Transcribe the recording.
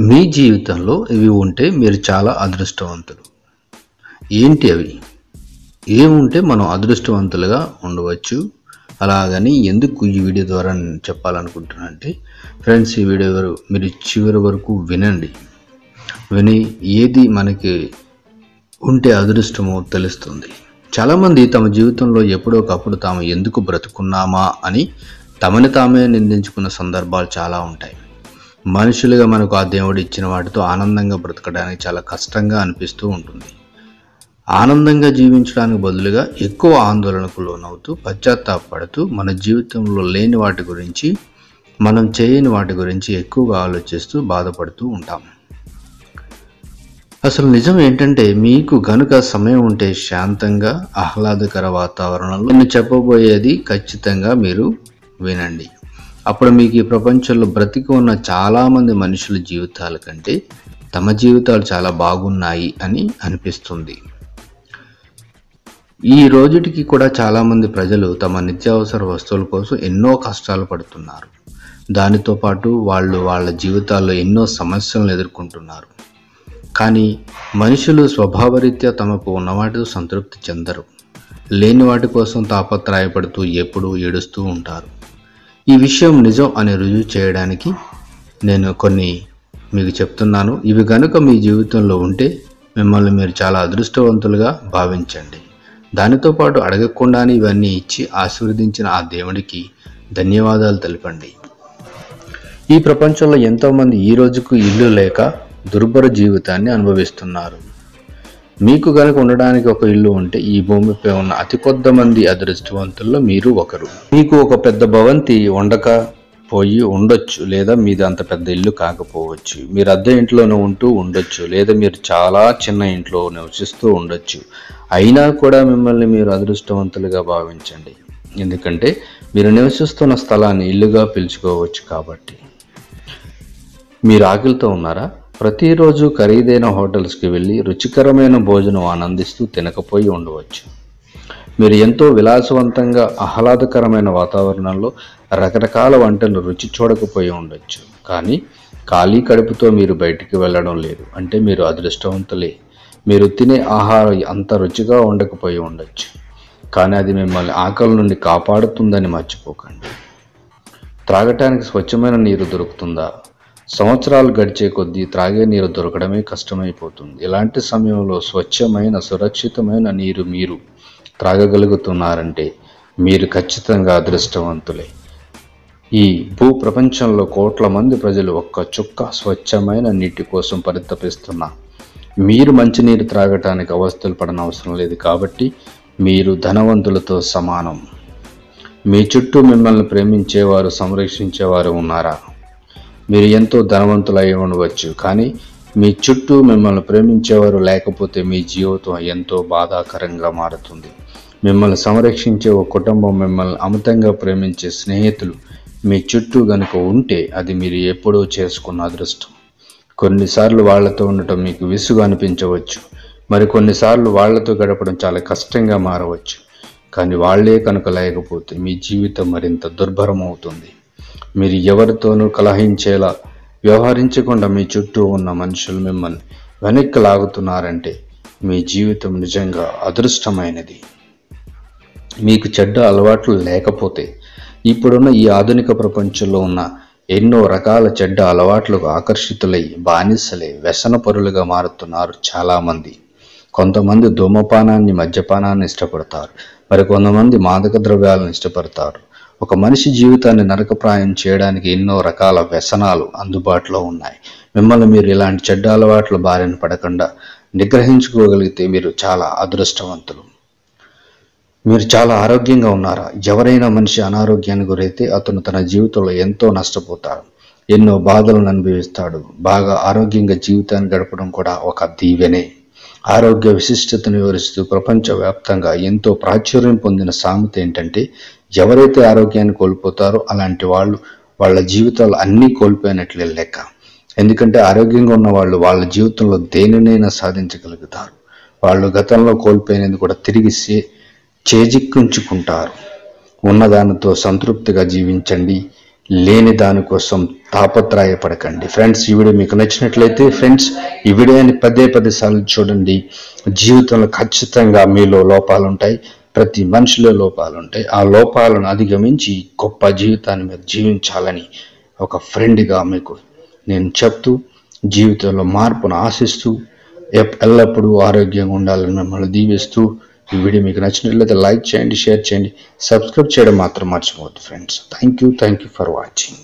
మీ జీవితంలో ఇవి ఉంటే మీరు చాలా అదృష్టవంతులు. ఏంటి అవి? ఏముంటే మనం అదృష్టవంతులుగా ఉండవచ్చు. అలాగని ఎందుకు ఈ వీడియో ద్వారా నేను చెప్పాలనుకుంటున్నా అంటే ఫ్రెండ్స్ ఈ వీడియో మీరు చివరి వరకు వినండి. విని ఏది మనకి ఉంటే అదృష్టమో తెలుస్తుంది. చాలామంది తమ జీవితంలో ఎప్పుడో ఒకప్పుడు తాము ఎందుకు బ్రతుకున్నామా అని తమని తామే నిందించుకున్న సందర్భాలు చాలా ఉంటాయి. మనుషులుగా మనకు ఆ దేవుడు ఇచ్చిన వాటితో ఆనందంగా బ్రతకడానికి చాలా కష్టంగా అనిపిస్తూ ఉంటుంది. ఆనందంగా జీవించడానికి బదులుగా ఎక్కువ ఆందోళనకు లోనవుతూ పశ్చాత్తాపడుతూ మన జీవితంలో లేని వాటి గురించి మనం చేయని వాటి గురించి ఎక్కువగా ఆలోచిస్తూ బాధపడుతూ ఉంటాం. అసలు నిజం ఏంటంటే మీకు గనుక సమయం ఉంటే శాంతంగా ఆహ్లాదకర వాతావరణంలో నేను చెప్పబోయేది ఖచ్చితంగా మీరు వినండి. అప్పుడు మీకు ఈ ప్రపంచంలో బ్రతికి ఉన్న చాలామంది మనుషుల జీవితాల కంటే తమ జీవితాలు చాలా బాగున్నాయి అని అనిపిస్తుంది. ఈ రోజుటికి కూడా చాలామంది ప్రజలు తమ నిత్యావసర వస్తువుల కోసం ఎన్నో కష్టాలు పడుతున్నారు. దానితో పాటు వాళ్ళు వాళ్ళ జీవితాల్లో ఎన్నో సమస్యలను ఎదుర్కొంటున్నారు. కానీ మనుషులు స్వభావరీత్యా తమకు ఉన్నవాటితో సంతృప్తి చెందరు. లేని వాటి కోసం తాపత్రాయపడుతూ ఎప్పుడూ ఏడుస్తూ ఉంటారు. ఈ విషయం నిజం అని రుజువు చేయడానికి నేను కొన్ని మీకు చెప్తున్నాను. ఇవి కనుక మీ జీవితంలో ఉంటే మిమ్మల్ని మీరు చాలా అదృష్టవంతులుగా భావించండి. దానితో పాటు అడగకుండానే ఇవన్నీ ఇచ్చి ఆశీర్వదించిన ఆ దేవుడికి ధన్యవాదాలు తెలపండి. ఈ ప్రపంచంలో ఎంతోమంది ఈ రోజుకు ఇల్లు లేక దుర్భర జీవితాన్ని అనుభవిస్తున్నారు. మీకు కనుక ఉండడానికి ఒక ఇల్లు ఉంటే ఈ భూమిపై ఉన్న అతి కొద్ద మంది అదృష్టవంతుల్లో మీరు ఒకరు. మీకు ఒక పెద్ద భవంతి ఉండక పోయి ఉండొచ్చు లేదా మీది అంత పెద్ద ఇల్లు కాకపోవచ్చు. మీరు అద్దె ఇంట్లోనే ఉంటూ ఉండొచ్చు లేదా మీరు చాలా చిన్న ఇంట్లో నివసిస్తూ ఉండొచ్చు. అయినా కూడా మిమ్మల్ని మీరు అదృష్టవంతులుగా భావించండి. ఎందుకంటే మీరు నివసిస్తున్న స్థలాన్ని ఇల్లుగా పిలుచుకోవచ్చు కాబట్టి. మీరు ఆకలితో ఉన్నారా? ప్రతిరోజు ఖరీదైన హోటల్స్కి వెళ్ళి రుచికరమైన భోజనం ఆనందిస్తూ తినకపోయి ఉండవచ్చు. మీరు ఎంతో విలాసవంతంగా ఆహ్లాదకరమైన వాతావరణంలో రకరకాల వంటలు రుచి చూడకపోయి ఉండొచ్చు. కానీ ఖాళీ కడుపుతో మీరు బయటికి వెళ్ళడం లేదు. అంటే మీరు అదృష్టవంతులే. మీరు తినే ఆహారం అంత రుచిగా ఉండకపోయి ఉండొచ్చు. కానీ అది మిమ్మల్ని ఆకలి నుండి కాపాడుతుందని మర్చిపోకండి. త్రాగటానికి స్వచ్ఛమైన నీరు దొరుకుతుందా? సంవత్సరాలు గడిచే కొద్దీ త్రాగే నీరు దొరకడమే కష్టమైపోతుంది. ఇలాంటి సమయంలో స్వచ్ఛమైన సురక్షితమైన నీరు మీరు త్రాగగలుగుతున్నారంటే మీరు ఖచ్చితంగా అదృష్టవంతులే. ఈ భూ ప్రపంచంలో కోట్ల మంది ప్రజలు ఒక్క చుక్క స్వచ్ఛమైన నీటి కోసం పరితపిస్తున్నా మీరు మంచినీరు త్రాగటానికి అవస్థలు పడనవసరం లేదు కాబట్టి మీరు ధనవంతులతో సమానం. మీ చుట్టూ మిమ్మల్ని ప్రేమించేవారు సంరక్షించేవారు ఉన్నారా? మీరు ఎంతో ధనవంతులై ఉండవచ్చు. కానీ మీ చుట్టూ మిమ్మల్ని ప్రేమించేవారు లేకపోతే మీ జీవితం ఎంతో బాధాకరంగా మారుతుంది. మిమ్మల్ని సంరక్షించే ఒక కుటుంబం మిమ్మల్ని అమితంగా ప్రేమించే స్నేహితులు మీ చుట్టూ గనుక ఉంటే అది మీరు ఎప్పుడూ చేసుకున్న అదృష్టం. కొన్నిసార్లు వాళ్ళతో ఉండటం మీకు విసుగు అనిపించవచ్చు. మరి కొన్నిసార్లు వాళ్ళతో గడపడం చాలా కష్టంగా మారవచ్చు. కానీ వాళ్ళే కనుక లేకపోతే మీ జీవితం మరింత దుర్భరం అవుతుంది మీరు ఎవరితోనూ కలహించేలా వ్యవహరించకుండా మీ చుట్టూ ఉన్న మనుషులు మిమ్మల్ని వెనక్కి లాగుతున్నారంటే మీ జీవితం నిజంగా అదృష్టమైనది. మీకు చెడ్డ అలవాట్లు లేకపోతే ఇప్పుడున్న ఈ ఆధునిక ప్రపంచంలో ఉన్న ఎన్నో రకాల చెడ్డ అలవాట్లకు ఆకర్షితులై బానిసలై వ్యసనపరులుగా మారుతున్నారు చాలామంది. కొంతమంది ధూమపానాన్ని మద్యపానాన్ని ఇష్టపడతారు. మరి కొంతమంది మాదక ద్రవ్యాలను ఇష్టపడతారు. ఒక మనిషి జీవితాన్ని నరకప్రాయం చేయడానికి ఎన్నో రకాల వ్యసనాలు అందుబాటులో ఉన్నాయి. మిమ్మల్ని మీరు ఇలాంటి చెడ్డ అలవాట్ల బారిన పడకుండా నిగ్రహించుకోగలిగితే మీరు చాలా అదృష్టవంతులు. మీరు చాలా ఆరోగ్యంగా ఉన్నారా? ఎవరైనా మనిషి అనారోగ్యానికి గురైతే అతను తన జీవితంలో ఎంతో నష్టపోతారు ఎన్నో బాధలను అనుభవిస్తాడు. బాగా ఆరోగ్యంగా జీవితాన్ని గడపడం కూడా ఒక దీవెనే. ఆరోగ్య విశిష్టతను వివరిస్తూ ప్రపంచవ్యాప్తంగా ఎంతో ప్రాచుర్యం పొందిన సామెత ఏంటంటే ఎవరైతే ఆరోగ్యాన్ని కోల్పోతారో అలాంటి వాళ్ళు వాళ్ళ జీవితాలు అన్నీ కోల్పోయినట్లే లెక్క. ఎందుకంటే ఆరోగ్యంగా ఉన్న వాళ్ళు వాళ్ళ జీవితంలో దేనినైనా సాధించగలుగుతారు. వాళ్ళు గతంలో కోల్పోయినది కూడా తిరిగి చేజిక్కించుకుంటారు. ఉన్నదానితో సంతృప్తిగా జీవించండి. లేని దానికోసం తాపత్రాయపడకండి. ఫ్రెండ్స్ ఈ వీడియో మీకు నచ్చినట్లయితే ఫ్రెండ్స్ ఈ వీడియోని పదే పదే సార్లు చూడండి. జీవితంలో ఖచ్చితంగా మీలో లోపాలు ఉంటాయి ప్రతి మనిషిలో లోపాలు ఉంటాయి. ఆ లోపాలను అధిగమించి గొప్ప జీవితాన్ని మీరు జీవించాలని ఒక ఫ్రెండ్గా మీకు నేను చెప్తూ జీవితంలో మార్పును ఆశిస్తూ ఎప్- ఎల్లప్పుడూ ఆరోగ్యంగా ఉండాలని మిమ్మల్ని దీవిస్తూ ఈ వీడియో మీకు నచ్చినట్లయితే లైక్ చేయండి షేర్ చేయండి సబ్స్క్రైబ్ చేయడం మాత్రం మర్చిపోవద్దు friends. Thank you thank you for watching.